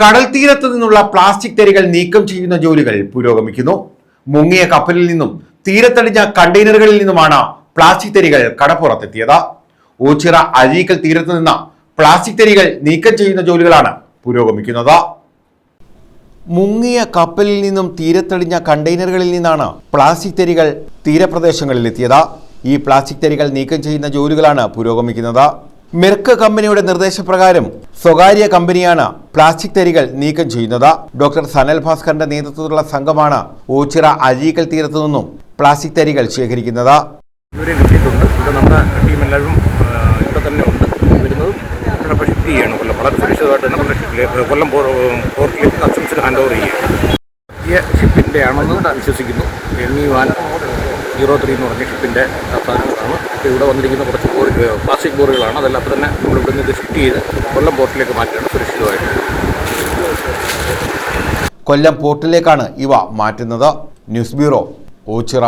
കടൽ തീരത്ത് നിന്നുള്ള പ്ലാസ്റ്റിക് തരികൾ നീക്കം ചെയ്യുന്ന ജോലികൾ പുരോഗമിക്കുന്നു. മുങ്ങിയ കപ്പലിൽ നിന്നും തീരത്തടിഞ്ഞ കണ്ടെയ്നറുകളിൽ നിന്നുമാണ് പ്ലാസ്റ്റിക് തരികൾ കടപ്പുറത്തെത്തിയത്. ഓച്ചിറ അഴീക്കൽ തീരത്ത് നിന്ന് പ്ലാസ്റ്റിക് തരികൾ നീക്കം ചെയ്യുന്ന ജോലികളാണ് പുരോഗമിക്കുന്നത്. മുങ്ങിയ കപ്പലിൽ നിന്നും തീരത്തടിഞ്ഞ കണ്ടെയ്നറുകളിൽ നിന്നാണ് പ്ലാസ്റ്റിക് തരികൾ തീരപ്രദേശങ്ങളിൽ എത്തിയത് ഈ പ്ലാസ്റ്റിക് തരികൾ നീക്കം ചെയ്യുന്ന ജോലികളാണ് പുരോഗമിക്കുന്നത്. മെർക്ക് കമ്പനിയുടെ നിർദ്ദേശപ്രകാരം സ്വകാര്യ കമ്പനിയാണ് പ്ലാസ്റ്റിക് തരികൾ നീക്കം ചെയ്യുന്നത്. ഡോക്ടർ സനൽ ഭാസ്കറിന്റെ നേതൃത്വത്തിലുള്ള സംഘമാണ് ഓച്ചിറ അഴീക്കൽ തീരത്തു നിന്നും പ്ലാസ്റ്റിക് തരികൾ ശേഖരിക്കുന്നത്. ഇവിടെ നമ്മുടെ ടീം എല്ലാവരും ഇവിടെ തന്നെ ഉണ്ട്. വളരെ ആണെന്ന് വിശ്വസിക്കുന്നു. M E one zero three എന്ന് പറഞ്ഞ ഷിപ്പിന്റെ ഇപ്പോൾ ഇവിടെ വന്നിരിക്കുന്ന കുറച്ച് ബോറി പ്ലാസ്റ്റിക് ബോറുകളാണ്. അതെല്ലാം തന്നെ നമ്മൾ ഇവിടെ നിന്ന് ഷിഫ്റ്റ് ചെയ്ത് കൊല്ലം പോർട്ടിലേക്ക് മാറ്റുകയാണ് സുരക്ഷിതമായിട്ട്. കൊല്ലം പോർട്ടിലേക്കാണ് ഇവ മാറ്റുന്നത്. News bureau Ochira.